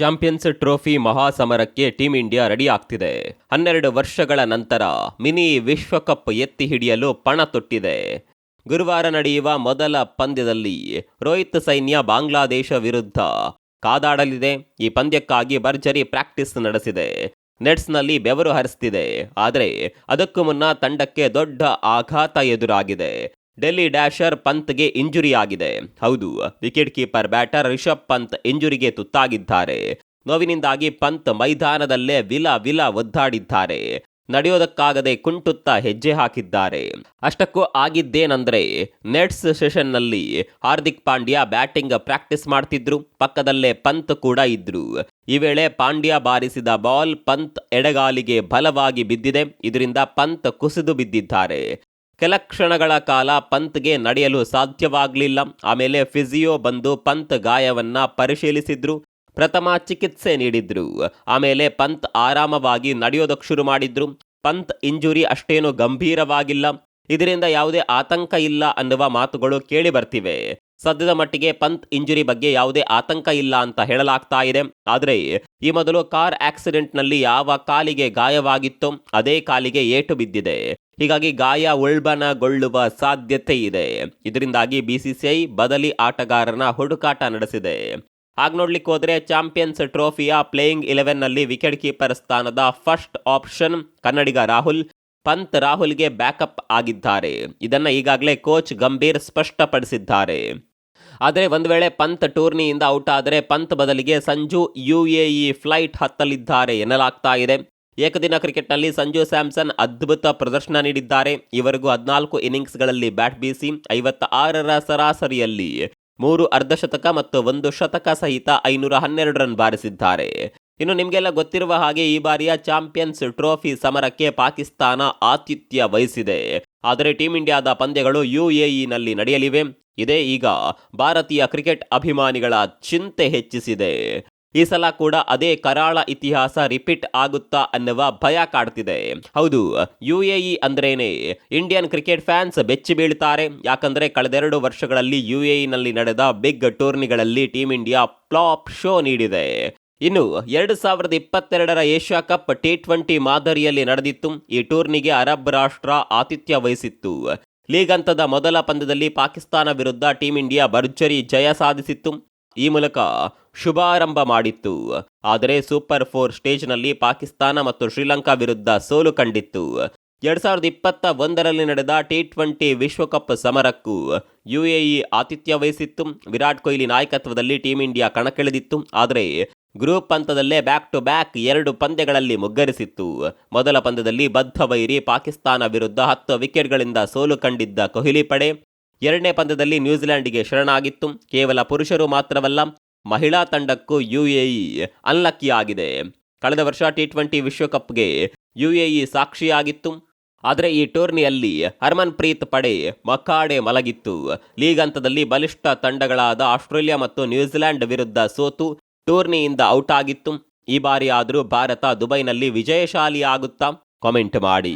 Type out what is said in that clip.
Champions trophy ಮಹಾಸಮರಕ್ಕೆ team India ready ಆಗ್ತಿದೆ. ಹನ್ನೆರಡು ವರ್ಷಗಳ ನಂತರ ಮಿನಿ ವಿಶ್ವಕಪ್ ಎತ್ತಿ ಹಿಡಿಯಲು ಪಣ ತೊಟ್ಟಿದೆ. ಗುರುವಾರ ನಡೆಯುವ ಮೊದಲ ಪಂದ್ಯದಲ್ಲಿ ರೋಹಿತ್ ಸೈನ್ಯ ಬಾಂಗ್ಲಾದೇಶ ವಿರುದ್ಧ ಕಾದಾಡಲಿದೆ. ಈ ಪಂದ್ಯಕ್ಕಾಗಿ ಭರ್ಜರಿ ಪ್ರಾಕ್ಟೀಸ್ ನಡೆಸಿದೆ. ನೆಟ್ಸ್ನಲ್ಲಿ ಬೆವರು ಹರಿಸ್ತಿದೆ. ಆದರೆ ಅದಕ್ಕೂ ಮುನ್ನ ತಂಡಕ್ಕೆ ದೊಡ್ಡ ಆಘಾತ ಎದುರಾಗಿದೆ. ಡೆಲ್ಲಿ ಡ್ಯಾಶರ್ ಪಂತ್ಗೆ ಇಂಜುರಿ ಆಗಿದೆ ಹೌದು, wicket keeper batter Rishabh Pant ಇಂಜುರಿಗೆ ತುತ್ತಾಗಿದ್ದಾರೆ. ನೋವಿನಿಂದಾಗಿ ಪಂತ್ ಮೈದಾನದಲ್ಲೇ ವಿಲ ವಿಲ ಒದ್ದಾಡಿದ್ದಾರೆ. ನಡೆಯೋದಕ್ಕಾಗದೆ ಕುಂಟುತ್ತಾ ಹೆಜ್ಜೆ ಹಾಕಿದ್ದಾರೆ. ಅಷ್ಟಕ್ಕೂ ಆಗಿದ್ದೇನಂದ್ರೆ, ನೆಟ್ಸ್ ಸೆಷನ್ನಲ್ಲಿ ಹಾರ್ದಿಕ್ ಪಾಂಡ್ಯ ಬ್ಯಾಟಿಂಗ್ ಪ್ರಾಕ್ಟೀಸ್ ಮಾಡ್ತಿದ್ರು, ಪಕ್ಕದಲ್ಲೇ ಪಂತ್ ಕೂಡ ಇದ್ರು. ಈ ವೇಳೆ ಪಾಂಡ್ಯ ಬಾರಿಸಿದ ಬಾಲ್ ಪಂತ್ ಎಡಗಾಲಿಗೆ ಬಲವಾಗಿ ಬಿದ್ದಿದೆ, ಇದರಿಂದ ಪಂತ್ ಕುಸಿದು ಬಿದ್ದಿದ್ದಾರೆ. ಕೆಲ ಕ್ಷಣಗಳ ಕಾಲ ಪಂತ್ಗೆ ನಡೆಯಲು ಸಾಧ್ಯವಾಗಲಿಲ್ಲ. ಆಮೇಲೆ ಫಿಸಿಯೋ ಬಂದು ಪಂತ್ ಗಾಯವನ್ನ ಪರಿಶೀಲಿಸಿದ್ರು. ಪ್ರಥಮ ಚಿಕಿತ್ಸೆ ನೀಡಿದ್ರು. ಆಮೇಲೆ ಪಂತ್ ಆರಾಮವಾಗಿ ನಡೆಯೋದಕ್ಕೆ ಶುರು ಮಾಡಿದ್ರು. ಪಂತ್ ಇಂಜುರಿ ಅಷ್ಟೇನು ಗಂಭೀರವಾಗಿಲ್ಲ. ಇದರಿಂದ ಯಾವುದೇ ಆತಂಕ ಇಲ್ಲ ಅನ್ನುವ ಮಾತುಗಳು ಕೇಳಿ ಬರ್ತಿವೆ. ಸದ್ಯದ ಮಟ್ಟಿಗೆ ಪಂತ್ ಇಂಜುರಿ ಬಗ್ಗೆ ಯಾವುದೇ ಆತಂಕ ಇಲ್ಲ ಅಂತ ಹೇಳಲಾಗ್ತಾ ಇದೆ. ಆದರೆ ಈ ಮೊದಲು ಕಾರ್ ಆಕ್ಸಿಡೆಂಟ್ನಲ್ಲಿ ಯಾವ ಕಾಲಿಗೆ ಗಾಯವಾಗಿತ್ತೋ, ಅದೇ ಕಾಲಿಗೆ ಏಟು ಬಿದ್ದಿದೆ. ಹೀಗಾಗಿ ಗಾಯ ಉಲ್ಬಣಗೊಳ್ಳುವ ಸಾಧ್ಯತೆ ಇದೆ ಇದರಿಂದಾಗಿ ಬಿಸಿಸಿಐ ಬದಲಿ ಆಟಗಾರನ ಹುಡುಕಾಟ ನಡೆಸಿದೆ. ಹಾಗೆ ನೋಡ್ಲಿಕ್ಕೆ ಹೋದರೆ ಚಾಂಪಿಯನ್ಸ್ ಟ್ರೋಫಿಯ ಪ್ಲೇಯಿಂಗ್ ಇಲೆವೆನ್ನಲ್ಲಿ ವಿಕೆಟ್ ಕೀಪರ್ ಸ್ಥಾನದ ಫಸ್ಟ್ ಆಪ್ಷನ್ ಕನ್ನಡಿಗ ರಾಹುಲ್, ಪಂತ್ ರಾಹುಲ್ಗೆ ಬ್ಯಾಕಪ್ ಆಗಿದ್ದಾರೆ. ಇದನ್ನ ಈಗಾಗಲೇ ಕೋಚ್ ಗಂಭೀರ್ ಸ್ಪಷ್ಟಪಡಿಸಿದ್ದಾರೆ. ಆದರೆ ಒಂದು ವೇಳೆ ಪಂತ್ ಟೂರ್ನಿಯಿಂದ ಔಟ್ ಆದರೆ ಪಂತ್ ಬದಲಿಗೆ Sanju U A E flight ಹತ್ತಲಿದ್ದಾರೆ ಎನ್ನಲಾಗ್ತಾ ಇದೆ. ಏಕದಿನ ಕ್ರಿಕೆಟ್ನಲ್ಲಿ ಸಂಜು ಸ್ಯಾಮ್ಸನ್ ಅದ್ಭುತ ಪ್ರದರ್ಶನ ನೀಡಿದ್ದಾರೆ. ಇವರೆಗೂ ಹದಿನಾಲ್ಕು ಇನ್ನಿಂಗ್ಸ್ಗಳಲ್ಲಿ ಬ್ಯಾಟ್ ಬೀಸಿ ಐವತ್ತ ಆರರ ಸರಾಸರಿಯಲ್ಲಿ ಮೂರು ಅರ್ಧಶತಕ ಮತ್ತು ಒಂದು ಶತಕ ಸಹಿತ ಐನೂರ ಹನ್ನೆರಡು ರನ್ ಬಾರಿಸಿದ್ದಾರೆ. ಇನ್ನು ನಿಮಗೆಲ್ಲ ಗೊತ್ತಿರುವ ಹಾಗೆ ಈ ಬಾರಿಯ ಚಾಂಪಿಯನ್ಸ್ ಟ್ರೋಫಿ ಸಮರಕ್ಕೆ ಪಾಕಿಸ್ತಾನ ಆತಿಥ್ಯ ವಹಿಸಿದೆ. ಆದರೆ ಟೀಂ ಇಂಡಿಯಾದ ಪಂದ್ಯಗಳು ಯುಎಇನಲ್ಲಿ ನಡೆಯಲಿವೆ. ಇದೇ ಈಗ ಭಾರತೀಯ ಕ್ರಿಕೆಟ್ ಅಭಿಮಾನಿಗಳ ಚಿಂತೆ ಹೆಚ್ಚಿಸಿದೆ. ಈ ಸಲ ಕೂಡ ಅದೇ ಕರಾಳ ಇತಿಹಾಸ ರಿಪೀಟ್ ಆಗುತ್ತಾ ಅನ್ನುವ ಭಯ ಕಾಡ್ತಿದೆ. ಹೌದು, ಯುಎಇ ಅಂದ್ರೇನೆ, ಇಂಡಿಯನ್ ಕ್ರಿಕೆಟ್ ಫ್ಯಾನ್ಸ್ ಬೆಚ್ಚಿ ಬೀಳ್ತಾರೆ. ಯಾಕಂದ್ರೆ ಕಳೆದೆರಡು ವರ್ಷಗಳಲ್ಲಿ ಯುಎಇನಲ್ಲಿ ನಡೆದ ಬಿಗ್ ಟೂರ್ನಿಗಳಲ್ಲಿ ಟೀಂ ಇಂಡಿಯಾ ಪ್ಲಾಪ್ ಶೋ ನೀಡಿದೆ. ಇನ್ನು ಎರಡು ಸಾವಿರದ ಇಪ್ಪತ್ತೆರಡರ ಏಷ್ಯಾ ಕಪ್ ಟಿ ಟ್ವೆಂಟಿ ಮಾದರಿಯಲ್ಲಿ ನಡೆದಿತ್ತು. ಈ ಟೂರ್ನಿಗೆ ಅರಬ್ ರಾಷ್ಟ್ರ ಆತಿಥ್ಯ ವಹಿಸಿತ್ತು. ಲೀಗ್ ಹಂತದ ಮೊದಲ ಪಂದ್ಯದಲ್ಲಿ ಪಾಕಿಸ್ತಾನ ವಿರುದ್ಧ ಟೀಂ ಇಂಡಿಯಾ ಭರ್ಜರಿ ಜಯ ಸಾಧಿಸಿತ್ತು. ಈ ಮೂಲಕ ಶುಭಾರಂಭ ಮಾಡಿತ್ತು. ಆದರೆ ಸೂಪರ್ ಫೋರ್ ಸ್ಟೇಜ್ನಲ್ಲಿ ಪಾಕಿಸ್ತಾನ ಮತ್ತು ಶ್ರೀಲಂಕಾ ವಿರುದ್ಧ ಸೋಲು ಕಂಡಿತ್ತು. ಎರಡ್ ಸಾವಿರದ ಇಪ್ಪತ್ತ ಒಂದರಲ್ಲಿ ನಡೆದ ಟಿ ಟ್ವೆಂಟಿ ವಿಶ್ವಕಪ್ ಸಮರಕ್ಕೂ ಯುಎಇ ಆತಿಥ್ಯ ವಹಿಸಿತ್ತು. ವಿರಾಟ್ ಕೊಹ್ಲಿ ನಾಯಕತ್ವದಲ್ಲಿ ಟೀಂ ಇಂಡಿಯಾ ಕಣಕ್ಕಿಳಿದಿತ್ತು. ಆದರೆ ಗ್ರೂಪ್ ಹಂತದಲ್ಲೇ ಬ್ಯಾಕ್ ಟು ಬ್ಯಾಕ್ ಎರಡು ಪಂದ್ಯಗಳಲ್ಲಿ ಮುಗ್ಗರಿಸಿತ್ತು. ಮೊದಲ ಪಂದ್ಯದಲ್ಲಿ ಬದ್ಧ ವೈರಿ ಪಾಕಿಸ್ತಾನ ವಿರುದ್ಧ ಹತ್ತು ವಿಕೆಟ್ಗಳಿಂದ ಸೋಲು ಕಂಡಿದ್ದ ಕೊಹ್ಲಿ ಪಡೆ ಎರಡನೇ ಪಂದ್ಯದಲ್ಲಿ ನ್ಯೂಜಿಲೆಂಡ್ಗೆ ಶರಣಾಗಿತ್ತು. ಕೇವಲ ಪುರುಷರು ಮಾತ್ರವಲ್ಲ, ಮಹಿಳಾ ತಂಡಕ್ಕೂ ಯುಎಇ ಅನ್ಲಕ್ಕಿಯಾಗಿದೆ. ಕಳೆದ ವರ್ಷ ಟಿ ಟ್ವೆಂಟಿ ವಿಶ್ವಕಪ್ಗೆ ಯುಎಇ ಸಾಕ್ಷಿಯಾಗಿತ್ತು. ಆದರೆ ಈ ಟೂರ್ನಿಯಲ್ಲಿ ಹರ್ಮನ್ ಪ್ರೀತ್ ಪಡೆ ಮಕ್ಕಾಡೆ ಮಲಗಿತ್ತು. ಲೀಗ್ ಹಂತದಲ್ಲಿ ಬಲಿಷ್ಠ ತಂಡಗಳಾದ ಆಸ್ಟ್ರೇಲಿಯಾ ಮತ್ತು ನ್ಯೂಜಿಲೆಂಡ್ ವಿರುದ್ಧ ಸೋತು, ಟೂರ್ನಿಯಿಂದ ಔಟ್ ಆಗಿತ್ತು ಈ ಬಾರಿ ಆದರೂ ಭಾರತ ದುಬೈನಲ್ಲಿ ವಿಜಯಶಾಲಿಯಾಗುತ್ತಾ? ಕಾಮೆಂಟ್ ಮಾಡಿ.